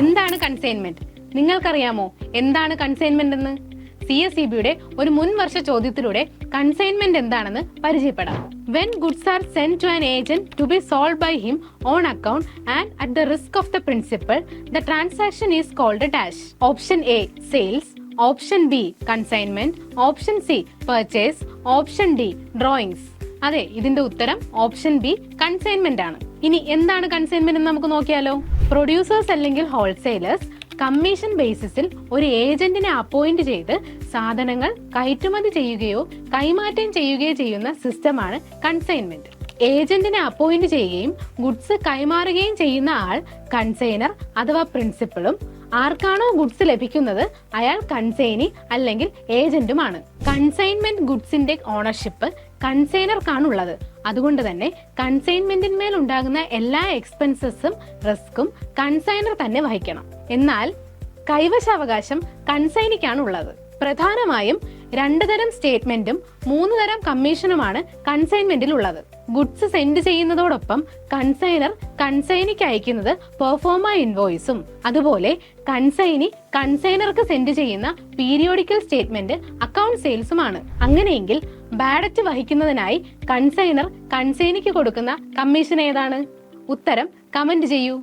എന്താണ് കൺസൈൻമെന്റ് നിങ്ങൾക്കറിയാമോ എന്താണ് കൺസൈൻമെന്റ് എന്ന്? സി എസ് സി ബിയുടെ ഒരു മുൻ വർഷ ചോദ്യത്തിലൂടെ കൺസൈൻമെന്റ് എന്താണെന്ന് പരിചയപ്പെടാം. When goods are send to an agent to be sold by him on account and at the risk of the principal the transaction is called dash option A sales option B consignment option C purchase option D drawings അതെ ഇതിന്റെ ഉത്തരം option B consignment ആണ്. ഇനി എന്താണ് consignment എന്ന് നമുക്ക് നോക്കിയാലോ? Producers അല്ലെങ്കിൽ ഹോൾസെയിലേഴ്സ് കമ്മീഷൻ ബേസിസിൽ ഒരു ഏജന്റിനെ അപ്പോയിന്റ് ചെയ്ത് സാധനങ്ങൾ കയറ്റുമതി ചെയ്യുകയോ കൈമാറ്റം ചെയ്യുകയോ ചെയ്യുന്ന സിസ്റ്റമാണ് കൺസൈൻമെന്റ് ഏജന്റിനെ അപ്പോയിന്റ് ചെയ്യുകയും ഗുഡ്സ് കൈമാറുകയും ചെയ്യുന്ന ആൾ കൺസൈനർ അഥവാ പ്രിൻസിപ്പളും ആർക്കാണോ ഗുഡ്സ് ലഭിക്കുന്നത് അയാൾ കൺസൈനി അല്ലെങ്കിൽ ഏജന്റുമാണ് കൺസൈൻമെന്റ് ഗുഡ്സിന്റെ ഓണർഷിപ്പ് കൺസൈനർക്കാണുള്ളത് അതുകൊണ്ട് തന്നെ കൺസൈൻമെന്റിന്മേൽ ഉണ്ടാകുന്ന എല്ലാ എക്സ്പെൻസസും റിസ്ക്കും കൺസൈനർ തന്നെ വഹിക്കണം. എന്നാൽ കൈവശാവകാശം കൺസൈനിക്കാണ് ഉള്ളത് പ്രധാനമായും രണ്ടു തരം സ്റ്റേറ്റ്മെന്റും മൂന്ന് തരം കമ്മീഷനുമാണ് കൺസൈൻമെന്റിൽ ഉള്ളത് ഗുഡ്സ് സെൻഡ് ചെയ്യുന്നതോടൊപ്പം കൺസൈനർ കൺസൈനിക്ക് അയക്കുന്നത് പെർഫോമ ഇൻവോയ്സും അതുപോലെ കൺസൈനി കൺസൈനർക്ക് സെൻഡ് ചെയ്യുന്ന പീരിയോഡിക്കൽ സ്റ്റേറ്റ്മെന്റ് അക്കൗണ്ട് സെയിൽസുമാണ്. അങ്ങനെയെങ്കിൽ ബാഡറ്റ് വഹിക്കുന്നതിനായി കൺസൈനർ കൺസൈനിക്ക് കൊടുക്കുന്ന കമ്മീഷൻ ഏതാണ്? ഉത്തരം കമന്റ് ചെയ്യൂ.